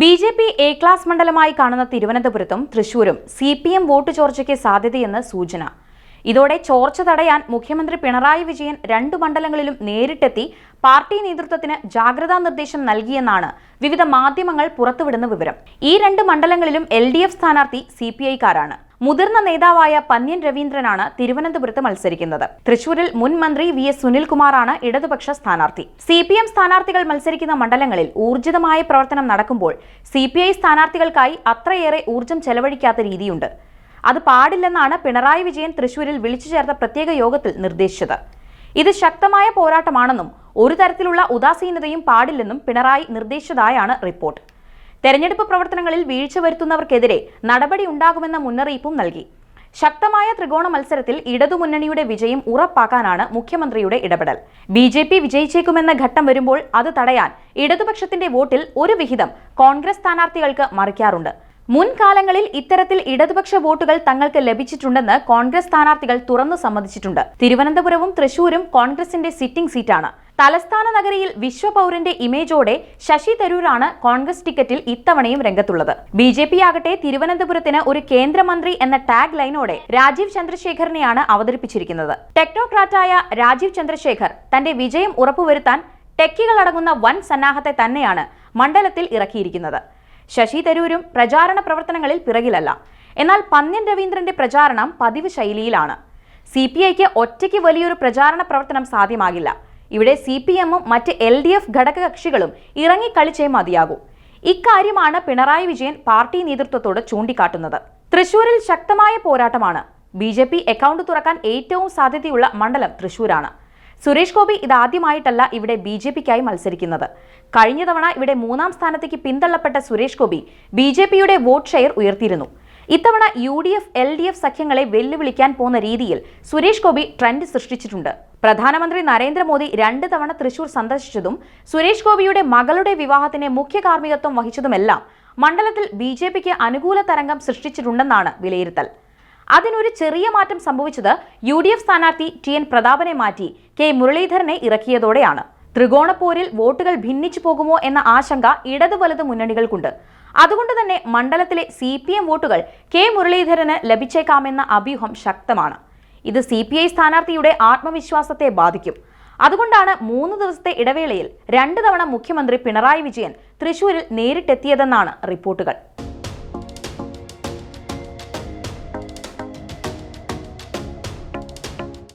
B J P A class മണ്ഡലമായി കാണുന്ന തിരുവനന്തപുരത്തും തൃശൂരും സി പി എം വോട്ട് ചോർച്ചയ്ക്ക് സാധ്യതയെന്ന് സൂചന. ഇതോടെ ചോർച്ച തടയാൻ മുഖ്യമന്ത്രി പിണറായി വിജയൻ രണ്ടു മണ്ഡലങ്ങളിലും നേരിട്ടെത്തി പാർട്ടി നേതൃത്വത്തിന് ജാഗ്രതാ നിർദ്ദേശം നൽകിയെന്നാണ് വിവിധ മാധ്യമങ്ങൾ പുറത്തുവിടുന്ന വിവരം. ഈ രണ്ട് മണ്ഡലങ്ങളിലും എൽ ഡി എഫ് സ്ഥാനാർത്ഥി സി പി ഐക്കാരാണ്. മുതിർന്ന നേതാവായ പന്ന്യൻ രവീന്ദ്രനാണ് തിരുവനന്തപുരത്ത് മത്സരിക്കുന്നത്. തൃശൂരിൽ മുൻ മന്ത്രി വി എസ് സുനിൽകുമാറാണ് ഇടതുപക്ഷ സ്ഥാനാർത്ഥി. സി പി എം സ്ഥാനാർത്ഥികൾ മത്സരിക്കുന്ന മണ്ഡലങ്ങളിൽ ഊർജിതമായ പ്രവർത്തനം നടക്കുമ്പോൾ സി പി ഐ സ്ഥാനാർത്ഥികൾക്കായി അത്രയേറെ ഊർജം ചെലവഴിക്കാത്ത രീതിയുണ്ട്. അത് പാടില്ലെന്നാണ് പിണറായി വിജയൻ തൃശൂരിൽ വിളിച്ചു ചേർത്ത പ്രത്യേക യോഗത്തിൽ നിർദ്ദേശിച്ചത്. ഇത് ശക്തമായ പോരാട്ടമാണെന്നും ഒരു തരത്തിലുള്ള ഉദാസീനതയും പാടില്ലെന്നും പിണറായി നിർദ്ദേശിച്ചതായാണ് റിപ്പോർട്ട്. തെരഞ്ഞെടുപ്പ് പ്രവർത്തനങ്ങളിൽ വീഴ്ച വരുത്തുന്നവർക്കെതിരെ നടപടി ഉണ്ടാകുമെന്ന മുന്നറിയിപ്പും നൽകി. ശക്തമായ ത്രികോണ മത്സരത്തിൽ ഇടതുമുന്നണിയുടെ വിജയം ഉറപ്പാക്കാനാണ് മുഖ്യമന്ത്രിയുടെ ഇടപെടൽ. ബി ജെ പി വിജയിച്ചേക്കുമെന്ന ഘട്ടം വരുമ്പോൾ അത് തടയാൻ ഇടതുപക്ഷത്തിന്റെ വോട്ടിൽ ഒരു വിഹിതം കോൺഗ്രസ് സ്ഥാനാർത്ഥികൾക്ക് മറിക്കാറുണ്ട്. മുൻകാലങ്ങളിൽ ഇത്തരത്തിൽ ഇടതുപക്ഷ വോട്ടുകൾ തങ്ങൾക്ക് ലഭിച്ചിട്ടുണ്ടെന്ന് കോൺഗ്രസ് സ്ഥാനാർത്ഥികൾ തുറന്നു സമ്മതിച്ചിട്ടുണ്ട്. തിരുവനന്തപുരവും തൃശൂരും കോൺഗ്രസിന്റെ സിറ്റിംഗ് സീറ്റാണ്. തലസ്ഥാന നഗരിയിൽ വിശ്വപൗരന്റെ ഇമേജോടെ ശശി തരൂരാണ് കോൺഗ്രസ് ടിക്കറ്റിൽ ഇത്തവണയും രംഗത്തുള്ളത്. ബി ജെ പി ആകട്ടെ തിരുവനന്തപുരത്തിന് ഒരു കേന്ദ്രമന്ത്രി എന്ന ടാഗ് ലൈനോടെ രാജീവ് ചന്ദ്രശേഖറിനെയാണ് അവതരിപ്പിച്ചിരിക്കുന്നത്. ടെക്നോക്രാറ്റായ രാജീവ് ചന്ദ്രശേഖർ തന്റെ വിജയം ഉറപ്പുവരുത്താൻ ടെക്കികളടങ്ങുന്ന വൻ സന്നാഹത്തെ തന്നെയാണ് മണ്ഡലത്തിൽ ഇറക്കിയിരിക്കുന്നത്. ശശി തരൂരും പ്രചാരണ പ്രവർത്തനങ്ങളിൽ പിറകിലല്ല. എന്നാൽ പന്ന്യൻ രവീന്ദ്രന്റെ പ്രചാരണം പതിവ് ശൈലിയിലാണ്. സി പി ഐക്ക് ഒറ്റയ്ക്ക് വലിയൊരു പ്രചാരണ പ്രവർത്തനം സാധ്യമാകില്ല. ഇവിടെ സി പി എമ്മും മറ്റ് എൽ ഡി എഫ് ഘടകകക്ഷികളും ഇറങ്ങിക്കളിച്ചേ മതിയാകൂ. ഇക്കാര്യമാണ് പിണറായി വിജയൻ പാർട്ടി നേതൃത്വത്തോട് ചൂണ്ടിക്കാട്ടുന്നത്. തൃശൂരിൽ ശക്തമായ പോരാട്ടമാണ്. ബി ജെ പി അക്കൗണ്ട് തുറക്കാൻ ഏറ്റവും സാധ്യതയുള്ള മണ്ഡലം തൃശൂരാണ്. സുരേഷ് ഗോപി ഇതാദ്യമായിട്ടല്ല ഇവിടെ ബി ജെ പിക്കായി മത്സരിക്കുന്നത്. കഴിഞ്ഞ തവണ ഇവിടെ മൂന്നാം സ്ഥാനത്തേക്ക് പിന്തള്ളപ്പെട്ട സുരേഷ് ഗോപി ബി ജെ പിയുടെ വോട്ട് ഷെയർ ഉയർത്തിയിരുന്നു. ഇത്തവണ U D F L D F സഖ്യങ്ങളെ വെല്ലുവിളിക്കാൻ പോകുന്ന രീതിയിൽ സുരേഷ് ഗോപി ട്രെൻഡ് സൃഷ്ടിച്ചിട്ടുണ്ട്. പ്രധാനമന്ത്രി നരേന്ദ്രമോദി രണ്ട് തവണ തൃശൂർ സന്ദർശിച്ചതും സുരേഷ് ഗോപിയുടെ മകളുടെ വിവാഹത്തിന് മുഖ്യ കാർമ്മികത്വം വഹിച്ചതുമെല്ലാം മണ്ഡലത്തിൽ ബി ജെ പിക്ക് അനുകൂല തരംഗം സൃഷ്ടിച്ചിട്ടുണ്ടെന്നാണ് വിലയിരുത്തൽ. അതിനൊരു ചെറിയ മാറ്റം സംഭവിച്ചത് യു ഡി എഫ് സ്ഥാനാർത്ഥി ടി എൻ പ്രതാപനെ മാറ്റി കെ മുരളീധരനെ ഇറക്കിയതോടെയാണ്. ത്രികോണപ്പോരിൽ വോട്ടുകൾ ഭിന്നിച്ചു പോകുമോ എന്ന ആശങ്ക ഇടതു വലത് മുന്നണികൾക്കുണ്ട്. അതുകൊണ്ട് തന്നെ മണ്ഡലത്തിലെ സി വോട്ടുകൾ കെ മുരളീധരന് ലഭിച്ചേക്കാമെന്ന അഭ്യൂഹം ശക്തമാണ്. ഇത് സി പി ഐ സ്ഥാനാർത്ഥിയുടെ ആത്മവിശ്വാസത്തെ ബാധിക്കും. അതുകൊണ്ടാണ് മൂന്ന് ദിവസത്തെ ഇടവേളയിൽ രണ്ട് തവണ മുഖ്യമന്ത്രി പിണറായി വിജയൻ തൃശൂരിൽ നേരിട്ടെത്തിയതെന്നാണ് റിപ്പോർട്ടുകൾ.